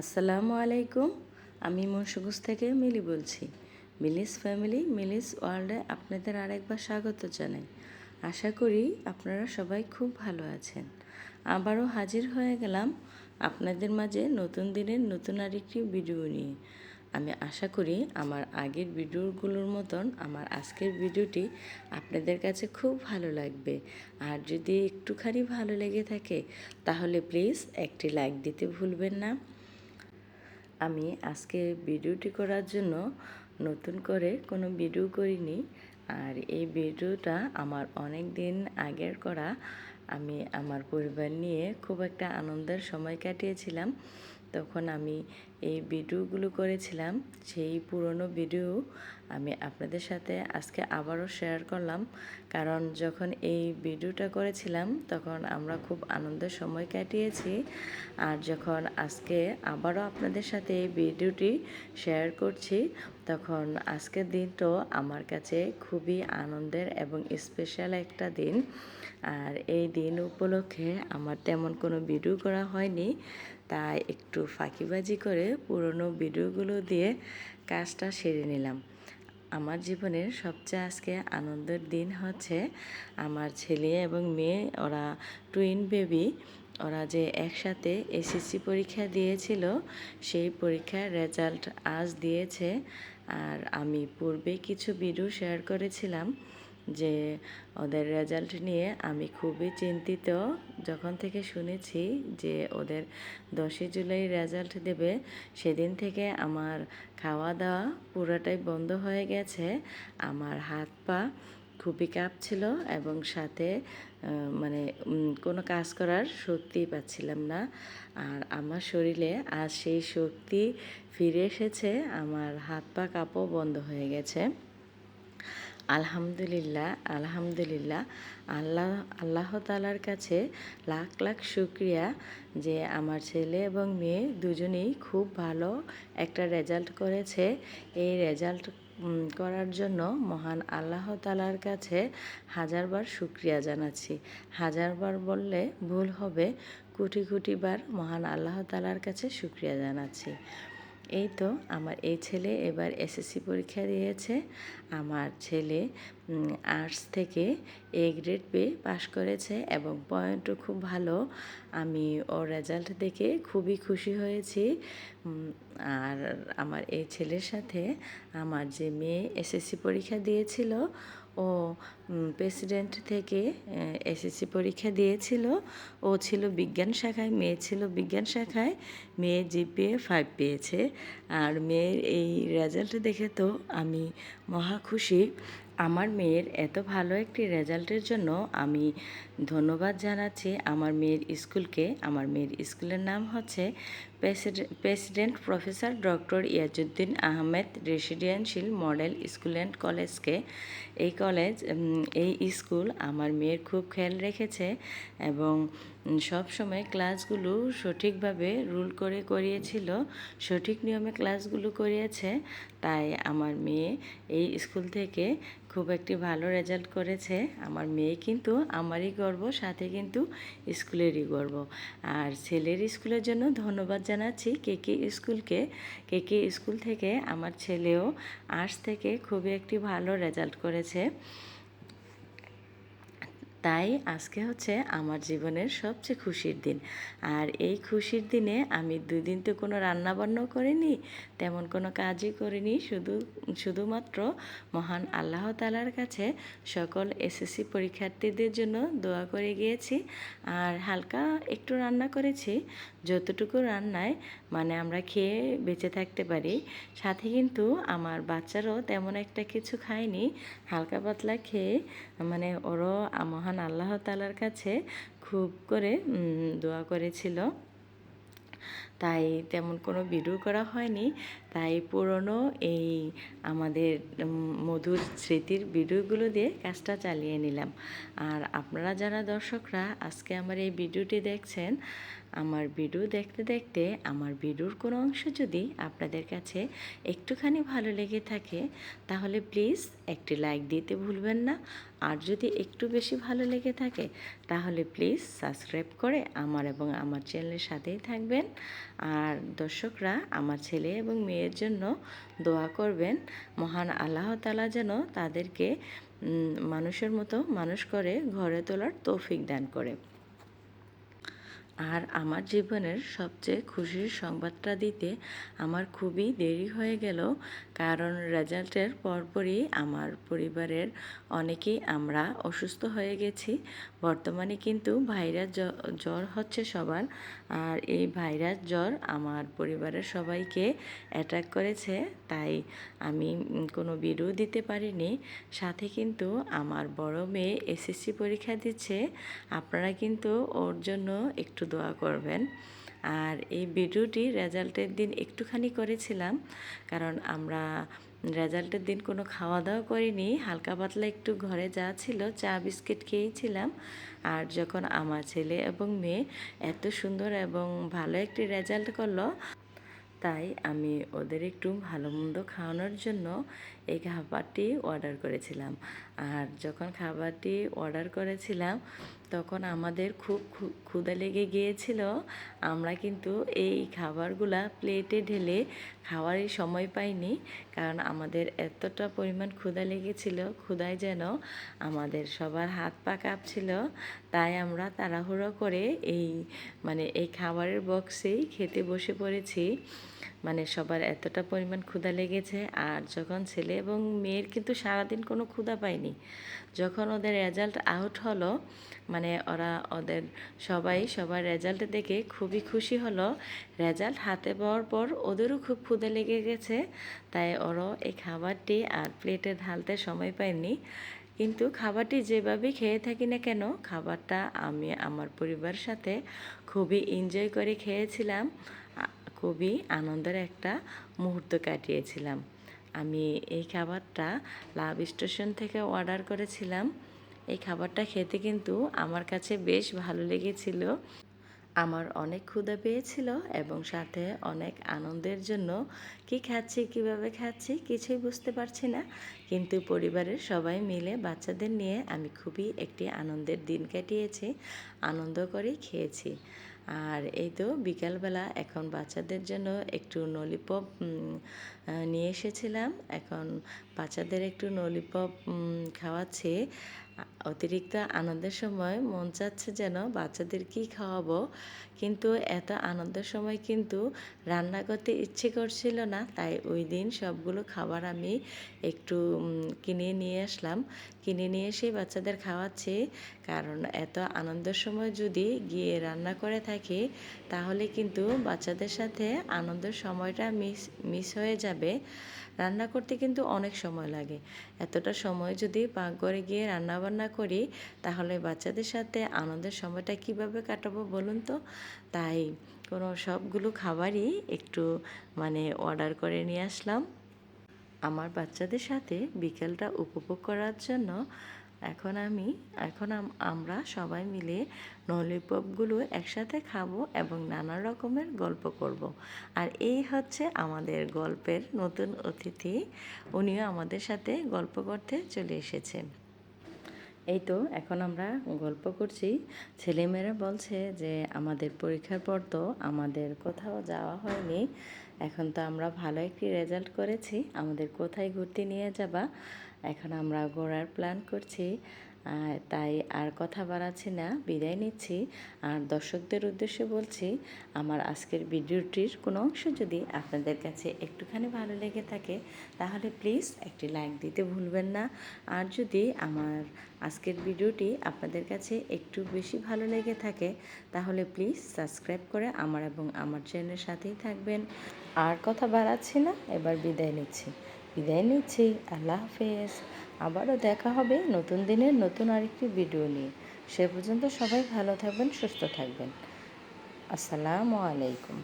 আসসালামু আলাইকুম, আমি মুন্সিগঞ্জ থেকে মিলি বলছি। মিলিস ফ্যামিলি, মিলিস ওয়ার্ল্ডে আপনাদের আরেকবার স্বাগত জানাই। আশা করি আপনারা সবাই খুব ভালো আছেন। আবারও হাজির হয়ে গেলাম আপনাদের মাঝে নতুন দিনের নতুন আরেকটি ভিডিও নিয়ে। আমি আশা করি আমার আগের ভিডিওগুলোর মতন আমার আজকের ভিডিওটি আপনাদের কাছে খুব ভালো লাগবে। আর যদি একটুখানি ভালো লেগে থাকে, তাহলে প্লিজ একটি লাইক দিতে ভুলবেন না। আমি আজকে ভিডিওটি করার জন্য নতুন করে কোনো ভিডিও করিনি। আর এই ভিডিওটা আমার অনেক দিন আগের করা। আমি আমার পরিবার নিয়ে খুব একটা আনন্দের সময় কাটিয়েছিলাম। তখন আমি এই ভিডিওগুলো করেছিলাম, সেই পুরনো ভিডিও আমি আপনাদের সাথে আজকে আবারও শেয়ার করলাম। কারণ যখন এই ভিডিওটা করেছিলাম, তখন আমরা খুব আনন্দের সময় কাটিয়েছি। আর যখন আজকে আবারও আপনাদের সাথে এই ভিডিওটি শেয়ার করছি, তখন আজকের দিনটাও আমার কাছে খুবই আনন্দের এবং স্পেশাল একটা দিন। আর এই দিন উপলক্ষে আমার তেমন কোনো ভিডিও করা হয়নি। তাই একটু ফাঁকিবাজি করে পুরনো ভিডিওগুলো দিয়ে কাজটা সেরে নিলাম। আমার জীবনের সবচেয়ে আজকে আনন্দের দিন হচ্ছে আমার ছেলে এবং মেয়ে, ওরা টুইন বেবি ওরা যে একসাথে এসএসসি পরীক্ষা দিয়েছিল, সেই পরীক্ষার রেজাল্ট আজ দিয়েছে। আর আমি পূর্বে কিছু ভিডিও শেয়ার করেছিলাম। যে ওদের রেজাল্ট নিয়ে আমি খুবই চিন্তিত। যখন থেকে শুনেছি যে ওদের দশই জুলাই রেজাল্ট দেবে, সেদিন থেকে আমার খাওয়া দাওয়া পুরোটাই বন্ধ হয়ে গেছে। আমার হাত পা খুবই কাঁপছিল এবং সাথে মানে কোনো কাজ করার শক্তি পাচ্ছিলাম না। আর আমার শরীরে আজ সেই শক্তি ফিরে এসেছে, আমার হাত পা কাঁপও বন্ধ হয়ে গেছে। আলহামদুলিল্লাহ আলহামদুলিল্লাহ। আল্লাহ আল্লাহ তালার কাছে লাখ লাখ শুক্রিয়া যে আমার ছেলে এবং মেয়ে দুজনেই খুব ভালো একটা রেজাল্ট করেছে। এই রেজাল্ট করার জন্য মহান আল্লাহ তালার কাছে হাজারবার শুক্রিয়া জানাচ্ছি। হাজারবার বললে ভুল হবে, কোটি কোটি বার মহান আল্লাহ তালার কাছে শুক্রিয়া জানাচ্ছি। এই তো আমার এই ছেলে এবার এসএসসি পরীক্ষা দিয়েছে। আমার ছেলে আর্টস থেকে এ গ্রেড পেয়ে পাশ করেছে এবং পয়েন্টও খুব ভালো। আমি ওর রেজাল্ট দেখে খুবই খুশি হয়েছি। আর আমার এই ছেলের সাথে আমার যে মেয়ে এসএসসি পরীক্ষা দিয়েছিল ও প্রেসিডেন্ট থেকে এসএসসি পরীক্ষা দিয়েছিল। ও ছিল বিজ্ঞান শাখায়, মেয়ে ছিল বিজ্ঞান শাখায়, মেয়ে জিপিএ ফাইভ পেয়েছে। আর মেয়ের এই রেজাল্ট দেখে তো আমি মহা খুশি। আমার মেয়ের এত ভালো একটি রেজাল্টের জন্য আমি ধন্যবাদ জানাচ্ছি আমার মেয়ের স্কুলকে। আমার মেয়ের স্কুলের নাম হচ্ছে president professor doctor Iajuddin Ahmed residential model school and কলেজকে। এই কলেজ এই স্কুল আমার মেয়ের খুব খেয়াল রেখেছে এবং সব সময় ক্লাসগুলো সঠিকভাবে রুল করে করিয়েছিল, সঠিক নিয়মে ক্লাসগুলো করিয়েছে। তাই আমার মেয়ে এই স্কুল থেকে খুব একটি ভালো রেজাল্ট করেছে। আমার মেয়ে কিন্তু আমারই গর্ব, সাথে কিন্তু স্কুলেরই গর্ব। আর ছেলের স্কুলের জন্য ধন্যবাদ জানাচ্ছি কে কে স্কুলকে। কে কে স্কুল থেকে আমার ছেলেও আর্টস থেকে খুবই একটি ভালো রেজাল্ট করেছে। তাই আজকে হচ্ছে আমার জীবনের সবচেয়ে খুশির দিন। আর এই খুশির দিনে আমি দুই দিন তো কোনো রান্নাবান্নাও করিনি, তেমন কোনো কাজই করিনি। শুধু, শুধুমাত্র মহান আল্লাহ তালার কাছে সকল এসএসসি পরীক্ষার্থীদের জন্য দোয়া করে গিয়েছি। আর হালকা একটু রান্না করেছি, যতটুকু রান্নায় মানে আমরা খেয়ে বেঁচে থাকতে পারি। সাথে কিন্তু আমার বাচ্চারও তেমন একটা কিছু খায়নি, হালকা পাতলা খেয়ে মানে ওরও মহান আল্লাহ তালার কাছে খুব করে দোয়া করেছিল। তাই তেমন কোনো ভিডিও করা হয়নি। তাই পুরনো এই আমাদের মধুর স্মৃতির ভিডিওগুলো দিয়ে কাজটা চালিয়ে নিলাম। আর আপনারা যারা দর্শকরা আজকে আমার এই ভিডিওটি দেখছেন আমার ভিডিও দেখতে দেখতে আমার ভিডিওর কোনো অংশ যদি আপনাদের কাছে একটুখানি ভালো লেগে থাকে, তাহলে প্লিজ একটি লাইক দিতে ভুলবেন না। আর যদি একটু বেশি ভালো লেগে থাকে, তাহলে প্লিজ সাবস্ক্রাইব করে আমার এবং আমার চ্যানেলের সাথেই থাকবেন। আর দর্শকরা, আমার ছেলে এবং মেয়ের জন্য দোয়া করবেন, মহান আল্লাহ তালা যেন তাদেরকে মানুষের মতো মানুষ করে ঘরে তোলার তৌফিক দান করে। আর আমার জীবনের সবচেয়ে খুশির সংবাদটা দিতে আমার খুবই দেরি হয়ে গেল। কারণ রেজাল্টের পরপরই আমার পরিবারের অনেকেই আমরা অসুস্থ হয়ে গেছি। বর্তমানে কিন্তু ভাইরাস জ্বর হচ্ছে সবার। আর এই ভাইরাস জ্বর আমার পরিবারের সবাইকে অ্যাটাক করেছে। তাই আমি কোনো ভিডিও দিতে পারিনি। সাথে কিন্তু আমার বড় মেয়ে এসএসসি পরীক্ষা দিচ্ছে। আপনারা কিন্তু ওর জন্য একটু দোয়া করবেন। আর এই ভিডিওটি রেজাল্টের দিন একটুখানি করেছিলাম, কারণ আমরা রেজাল্টের দিন কোনো খাওয়া দাওয়া করিনি, হালকা পাতলা একটু ঘরে যা ছিল চা, বিস্কিট খেয়েছিলাম। আর যখন আমার ছেলে এবং মেয়ে এত সুন্দর এবং ভালো একটি রেজাল্ট করল, তাই আমি ওদের একটু ভালো মন্দ খাওয়ানোর জন্য এই খাবারটি অর্ডার করেছিলাম। আর যখন খাবারটি অর্ডার করেছিলাম তখন আমাদের খুব ক্ষুদা লেগে গিয়েছিল। আমরা কিন্তু এই খাবারগুলা প্লেটে ঢেলে খাওয়ারই সময় পাইনি, কারণ আমাদের এতটা পরিমাণ ক্ষুদা লেগেছিল ক্ষুদায় যেন আমাদের সবার হাত পা কাঁপছিল। তাই আমরা তাড়াহুড়ো করে এই মানে এই খাবারের বক্সেই খেতে বসে পড়েছি। মানে সবার এতটা পরিমাণ ক্ষুধা লেগেছে আর যখন ছেলে এবং মেয়ের কিন্তু সারাদিন কোনো ক্ষুধা পায়নি, যখন ওদের রেজাল্ট আউট হলো মানে ওরা ওদের সবাই সবার রেজাল্ট দেখে খুবই খুশি হলো। রেজাল্ট হাতে পাওয়ার পর ওদেরও খুব ক্ষুদা লেগে গেছে, তাই ওরাও এই খাবারটি আর প্লেটে ঢালতে সময় পায়নি। কিন্তু খাবারটি যেভাবে খেয়ে থাকি না কেন, খাবারটা আমি আমার পরিবারের সাথে খুবই এনজয় করে খেয়েছিলাম। খুবই আনন্দের একটা মুহূর্ত কাটিয়েছিলাম। আমি এই খাবারটা লাভ স্টেশন থেকে অর্ডার করেছিলাম। এই খাবারটা খেতে কিন্তু আমার কাছে বেশ ভালো লেগেছিল। আমার অনেক ক্ষুধা পেয়েছিল এবং সাথে অনেক আনন্দের জন্য কি খাচ্ছি, কীভাবে খাচ্ছি কিছুই বুঝতে পারছি না। কিন্তু পরিবারের সবাই মিলে বাচ্চাদের নিয়ে আমি খুবই একটি আনন্দের দিন কাটিয়েছি, আনন্দ করেই খেয়েছি। আর এই তো বিকালবেলা এখন বাচ্চাদের জন্য একটু ললিপপ নিয়ে এসেছিলাম। এখন বাচ্চাদের একটু ললিপপ খাওয়াচ্ছি। অতিরিক্ত আনন্দের সময় মন চাচ্ছে যেন বাচ্চাদের কি খাওয়াবো। কিন্তু এত আনন্দের সময় কিন্তু রান্না করতে ইচ্ছে করছিল না, তাই ওই দিন সবগুলো খাবার আমি একটু কিনে নিয়ে আসলাম। কিনে নিয়ে এসে বাচ্চাদের খাওয়াচ্ছি। কারণ এত আনন্দের সময় যদি গিয়ে রান্না করে থাকি, তাহলে কিন্তু বাচ্চাদের সাথে আনন্দের সময়টা মিস মিস হয়ে যাবে। রান্না করতে কিন্তু অনেক সময় লাগে। এতটা সময় যদি পাকঘরে গিয়ে রান্না বান্না করি, তাহলে বাচ্চাদের সাথে আনন্দের সময়টা কীভাবে কাটাবো বলুন তো? তাই কোনো সবগুলো খাবারই একটু মানে অর্ডার করে নিয়ে আসলাম। আমার বাচ্চাদের সাথে বিকেলটা উপভোগ করার জন্য এখন আমি, এখন আমরা সবাই মিলে ললিপপগুলো একসাথে খাব এবং নানা রকমের গল্প করব। আর এই হচ্ছে আমাদের গল্পের নতুন অতিথি। উনিও আমাদের সাথে গল্প করতে চলে এসেছেন। এই তো, এখন আমরা গল্প করছি। ছেলেমেয়েরা বলছে যে, আমাদের পরীক্ষার পর তো আমাদের কোথাও যাওয়া হয়নি। এখন তো আমরা ভালো একটি রেজাল্ট করেছি। আমাদের কোথায় ঘুরতে নিয়ে যাবা? এখন আমরা ঘোরার প্ল্যান করছি। তাই আর কথা বাড়াচ্ছি না, বিদায় নিচ্ছি। আর দর্শকদের উদ্দেশ্যে বলছি, আমার আজকের ভিডিওটির কোনো অংশ যদি আপনাদের কাছে একটুখানি ভালো লেগে থাকে, তাহলে প্লিজ একটি লাইক দিতে ভুলবেন না। আর যদি আমার আজকের ভিডিওটি আপনাদের কাছে একটু বেশি ভালো লেগে থাকে, তাহলে প্লিজ সাবস্ক্রাইব করে আমার এবং আমার চ্যানেলের সাথেই থাকবেন। আর কথা বাড়াচ্ছি না, এবার বিদায় নিচ্ছি। বিদায় নিচ্ছি আল্লাহ হাফেজ আবারও দেখা হবে নতুন দিনের নতুন আরেকটি ভিডিও নিয়ে। সে পর্যন্ত সবাই ভালো থাকবেন, সুস্থ থাকবেন। আসসালামু আলাইকুম।